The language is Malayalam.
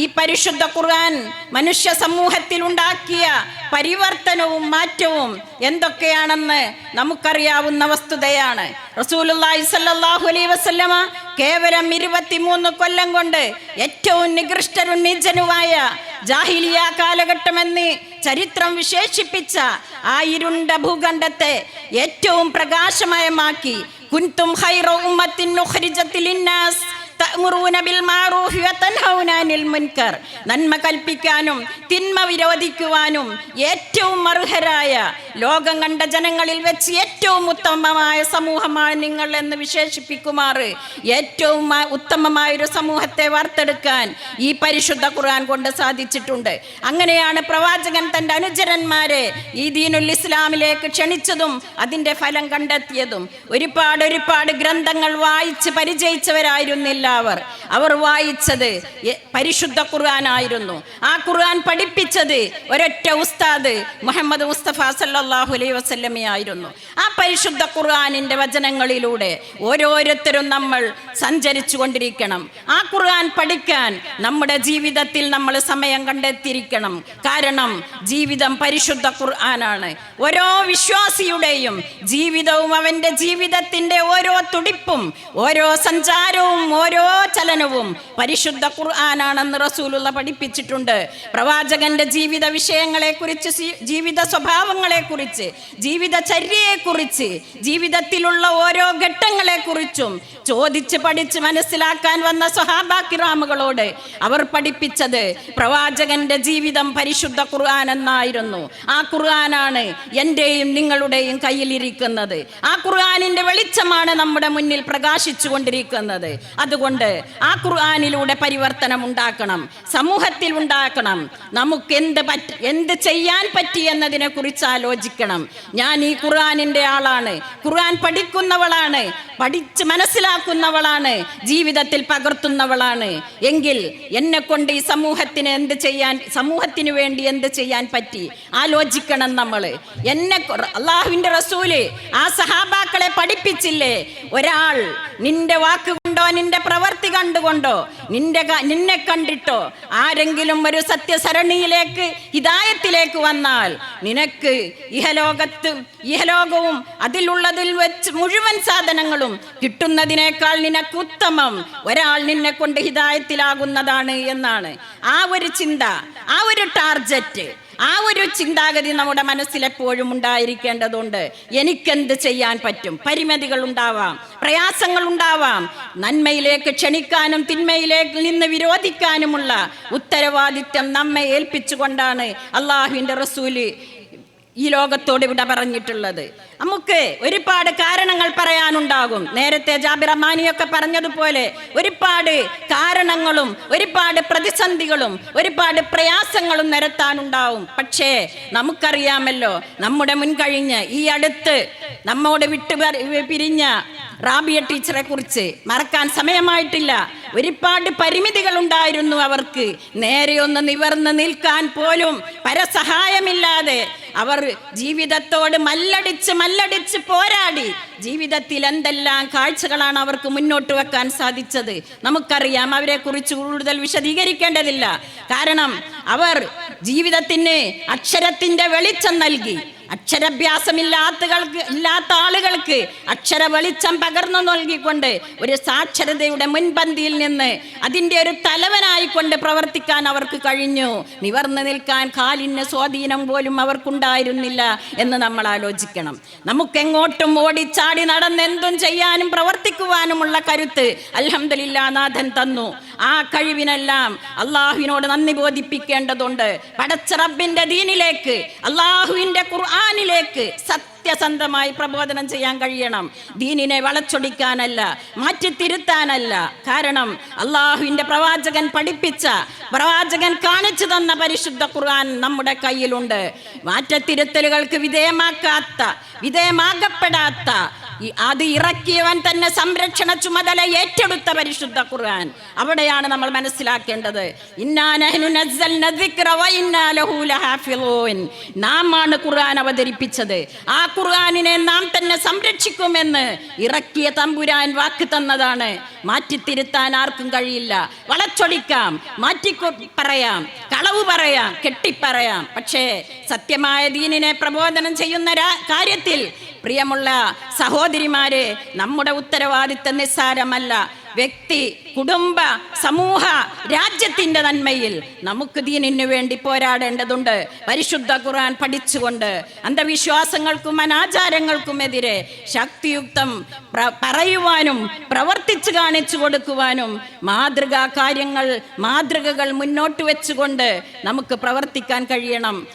ഈ പരിശുദ്ധ ഖുർആൻ മനുഷ്യ സമൂഹത്തിൽ ഉണ്ടാക്കിയ പരിവർത്തനവും മാറ്റവും എന്തൊക്കെയാണെന്ന് നമുക്കറിയാവുന്ന വസ്തുതയാണ്. റസൂലുള്ളാഹി സ്വല്ലല്ലാഹു അലൈഹി വസല്ലമ കേവലം ഇരുപത്തിമൂന്ന് കൊല്ലം കൊണ്ട് ഏറ്റവും നികൃഷ്ടരും നിജനുമായ ജാഹിലിയ കാലഘട്ടമെന്ന് ചരിത്രം വിശേഷിപ്പിച്ച ആ ഇരുണ്ട ഭൂഖണ്ഡത്തെ ഏറ്റവും പ്രകാശമയമാക്കി. കുൻതും ഹൈറോ ഉമ്മത്തിൻ ലിന്നാസ് നന്മ കൽപ്പിക്കാനും തിന്മ വിരോധിക്കുവാനും ഏറ്റവും അർഹരായ ലോകം കണ്ട ജനങ്ങളിൽ വെച്ച് ഏറ്റവും ഉത്തമമായ സമൂഹമാണ് നിങ്ങൾ എന്ന് വിശേഷിപ്പിക്കുമാറ്. ഏറ്റവും ഉത്തമമായ ഒരു സമൂഹത്തെ വാർത്തെടുക്കാൻ ഈ പരിശുദ്ധ ഖുർആൻ കൊണ്ട് സാധിച്ചിട്ടുണ്ട്. അങ്ങനെയാണ് പ്രവാചകൻ തന്റെ അനുചരന്മാരെ ഈ ദീനുൽ ഇസ്ലാമിലേക്ക് ക്ഷണിച്ചതും അതിന്റെ ഫലം കണ്ടെത്തിയതും. ഒരുപാട് ഒരുപാട് ഗ്രന്ഥങ്ങൾ വായിച്ച് പരിചയിച്ചവരായിരുന്നില്ല. അവർ. അവർ വായിച്ചത് പരിശുദ്ധ ഖുർആൻ ആയിരുന്നു ആ ഖുർആൻ പഠിപ്പിച്ചത് ഒരൊറ്റ ഉസ്താദ് മുഹമ്മദ് മുസ്തഫ സല്ലല്ലാഹു അലൈഹി വസല്ലമയായിരുന്നു ആ പരിശുദ്ധ ഖുർആാനിന്റെ വചനങ്ങളിലൂടെ ഓരോരുത്തരും നമ്മൾ സഞ്ചരിച്ചു കൊണ്ടിരിക്കണം. ആ ഖുർആൻ പഠിക്കാൻ നമ്മുടെ ജീവിതത്തിൽ നമ്മൾ സമയം കണ്ടെത്തിയിരിക്കണം. കാരണം ജീവിതം പരിശുദ്ധ ഖുർആനാണ്. ഓരോ വിശ്വാസിയുടെയും ജീവിതവും അവന്റെ ജീവിതത്തിന്റെ ഓരോ തുടിപ്പും ഓരോ സഞ്ചാരവും ഓരോ ചലനവും പരിശുദ്ധ ഖുർആാനാണെന്ന് റസൂലുള്ള പഠിപ്പിച്ചിട്ടുണ്ട്. പ്രവാചകന്റെ ജീവിത വിഷയങ്ങളെ കുറിച്ച് ജീവിത സ്വഭാവങ്ങളെ കുറിച്ച് സ്വഭാവങ്ങളെക്കുറിച്ച് ജീവിതചര്യയെക്കുറിച്ച് ജീവിതത്തിലുള്ള ഓരോ ഘട്ടങ്ങളെ കുറിച്ചും ചോദിച്ച് പഠിച്ച് മനസ്സിലാക്കാൻ വന്ന സഹാബാക്കിറാമുകളോട് അവർ പഠിപ്പിച്ചത് പ്രവാചകന്റെ ജീവിതം പരിശുദ്ധ ഖുർആൻ എന്നായിരുന്നു. ആ ഖുർആനാണ് എന്റെയും നിങ്ങളുടെയും കയ്യിലിരിക്കുന്നത്. ആ ഖുർആാനിന്റെ വെളിച്ചമാണ് നമ്മുടെ മുന്നിൽ പ്രകാശിച്ചു കൊണ്ടിരിക്കുന്നത് അതുകൊണ്ട് ആ ഖുർആാനിലൂടെ പരിവർത്തനം ഉണ്ടാക്കണം സമൂഹത്തിൽ ഉണ്ടാക്കണം. നമുക്ക് എന്ത് പറ്റ എന്ത് ചെയ്യാൻ പറ്റി എന്നതിനെ കുറിച്ച് ആലോചിക്കണം. ഞാൻ ഈ ഖുർആനിന്റെ ആളാണ്. ഖുർആൻ പഠിക്കുന്നവളാണ്. പഠിച്ച് മനസ്സിലാക്കുന്നവളാണ്. ജീവിതത്തിൽ പകർത്തുന്നവളാണ്. എങ്കിൽ എന്നെ കൊണ്ട് ഈ സമൂഹത്തിന് എന്ത് ചെയ്യാൻ സമൂഹത്തിന് വേണ്ടി എന്ത് ചെയ്യാൻ പറ്റി? ആലോചിക്കണം നമ്മൾ എന്നെ അള്ളാഹുവിന്റെ റസൂൽ ആ സഹാബാക്കളെ പഠിപ്പിച്ചില്ലേ? ഒരാൾ നിന്റെ വാക്ക് കൊണ്ടോ നിന്റെ പ്രവൃത്തി കണ്ടുകൊണ്ടോ? നിന്റെ നിന്നെ കണ്ടിട്ടോ? ആരെങ്കിലും ഒരു സത്യസരണിയിലേക്ക് ഹിതായത്തിലേക്ക് വന്നാൽ നിനക്ക് ഇഹലോകത്ത് ഇഹലോകവും അതിലുള്ളതിൽ വെച്ച് മുഴുവൻ സാധനങ്ങളും കിട്ടുന്നതിനേക്കാൾ നിനക്ക് ഉത്തമം. ഒരാൾ നിന്നെ കൊണ്ട് ഹിതായത്തിലാകുന്നതാണ് എന്നാണ്. ആ ഒരു ചിന്ത ആ ഒരു ടാർജറ്റ് ആ ഒരു ചിന്താഗതി നമ്മുടെ മനസ്സിൽ എപ്പോഴും ഉണ്ടായിരിക്കേണ്ടതുണ്ട്. എനിക്കെന്ത് ചെയ്യാൻ പറ്റും? പരിമിതികൾ ഉണ്ടാവാം പ്രയാസങ്ങൾ ഉണ്ടാവാം. നന്മയിലേക്ക് ക്ഷണിക്കാനും തിന്മയിലേക്ക് നിന്ന് വിരോധിക്കാനുമുള്ള ഉത്തരവാദിത്വം നമ്മെ ഏൽപ്പിച്ചുകൊണ്ടാണ് അള്ളാഹുവിന്റെ റസൂൽ ഈ ലോകത്തോട് ഇവിടെ പറഞ്ഞിട്ടുള്ളത്. നമുക്ക് ഒരുപാട് കാരണങ്ങൾ പറയാനുണ്ടാകും. നേരത്തെ ജാബിർ അമാനിയൊക്കെ പറഞ്ഞതുപോലെ ഒരുപാട് കാരണങ്ങളും ഒരുപാട് പ്രതിസന്ധികളും ഒരുപാട് പ്രയാസങ്ങളും നിരത്താനുണ്ടാവും. പക്ഷേ നമുക്കറിയാമല്ലോ നമ്മുടെ മുൻകഴിഞ്ഞ് ഈ അടുത്ത് നമ്മോട് വിട്ടു പിരിഞ്ഞ റാബിയ ടീച്ചറെ കുറിച്ച് മറക്കാൻ സമയമായിട്ടില്ല. ഒരുപാട് പരിമിതികൾ ഉണ്ടായിരുന്നു അവർക്ക്. നേരെ ഒന്ന് നിവർന്ന് നിൽക്കാൻ പോലും പരസഹായമില്ലാതെ അവർ ജീവിതത്തോട് മല്ലടിച്ച് മല്ലടിച്ച് പോരാടി. ജീവിതത്തിൽ എന്തെല്ലാം കാഴ്ചകളാണ് അവർക്ക് മുന്നോട്ട് വെക്കാൻ സാധിച്ചത്? നമുക്കറിയാം അവരെ കുറിച്ച് കൂടുതൽ വിശദീകരിക്കേണ്ടതില്ല. കാരണം അവർ ജീവിതത്തിന് അക്ഷരത്തിന്റെ വെളിച്ചം നൽകി. അക്ഷരാഭ്യാസമില്ലാത്തകൾക്ക് ഇല്ലാത്ത ആളുകൾക്ക് അക്ഷര വെളിച്ചം പകർന്നു നൽകിക്കൊണ്ട് ഒരു സാക്ഷരതയുടെ മുൻപന്തിയിൽ നിന്ന് അതിന്റെ ഒരു തലവനായിക്കൊണ്ട് പ്രവർത്തിക്കാൻ അവർക്ക് കഴിഞ്ഞു. നിവർന്നു നിൽക്കാൻ കാലിന് സ്വാധീനം പോലും അവർക്കുണ്ടായിരുന്നില്ല എന്ന് നമ്മൾ ആലോചിക്കണം. നമുക്കെങ്ങോട്ടും ഓടിച്ചാടി നടന്ന് എന്തും ചെയ്യാനും പ്രവർത്തിക്കുവാനുമുള്ള കരുത്ത് അൽഹംദുലില്ലാ നാഥൻ തന്നു. ആ കഴിവിനെല്ലാം അള്ളാഹുവിനോട് നന്ദി ബോധിപ്പിക്കേണ്ടതുണ്ട്. പടച്ചറബിന്റെ ദീനിലേക്ക് അള്ളാഹുവിന്റെ ഖുർആാനിലേക്ക് സത്യസന്ധമായി പ്രബോധനം ചെയ്യാൻ കഴിയണം. ദീനിനെ വളച്ചൊടിക്കാനല്ല മാറ്റിത്തിരുത്താനല്ല. കാരണം അള്ളാഹുവിന്റെ പ്രവാചകൻ പഠിപ്പിച്ച പ്രവാചകൻ കാണിച്ചു തന്ന പരിശുദ്ധ ഖുർആൻ നമ്മുടെ കയ്യിലുണ്ട്. മാറ്റത്തിരുത്തലുകൾക്ക് വിധേയമാക്കാത്ത വിധേയമാകപ്പെടാത്ത അത് ഇറക്കിയവൻ തന്നെ സംരക്ഷണ ചുമതല ഏറ്റെടുത്ത പരിശുദ്ധ ഖുർആൻ. അവിടെയാണ് നമ്മൾ മനസ്സിലാക്കേണ്ടത്. നാം ആണ് ഖുർആൻ അവതരിപ്പിച്ചത്. ആ ഖുർആാനിനെ നാം തന്നെ സംരക്ഷിക്കുമെന്ന് ഇറക്കിയ തമ്പുരാൻ വാക്ക് തന്നതാണ്. മാറ്റിത്തിരുത്താൻ ആർക്കും കഴിയില്ല. വളച്ചൊടിക്കാം മാറ്റി പറയാം കളവ് പറയാം കെട്ടിപ്പറയാം. പക്ഷേ സത്യമായ ദീനിനെ പ്രബോധനം ചെയ്യുന്ന കാര്യത്തിൽ പ്രിയമുള്ള സഹോദരിമാരെ നമ്മുടെ ഉത്തരവാദിത്തം നിസ്സാരമല്ല. വ്യക്തി കുടുംബ സമൂഹ രാജ്യത്തിന്റെ നന്മയിൽ നമുക്ക് ദീനിന് വേണ്ടി പോരാടേണ്ടതുണ്ട്. പരിശുദ്ധ ഖുർആൻ പഠിച്ചുകൊണ്ട് അന്ധവിശ്വാസങ്ങൾക്കും അനാചാരങ്ങൾക്കുമെതിരെ ശക്തിയുക്തം പറയുവാനും പ്രവർത്തിച്ചു കാണിച്ചു കൊടുക്കുവാനും മാതൃകാ കാര്യങ്ങൾ മാതൃകകൾ മുന്നോട്ട് വെച്ചുകൊണ്ട് നമുക്ക് പ്രവർത്തിക്കാൻ കഴിയണം.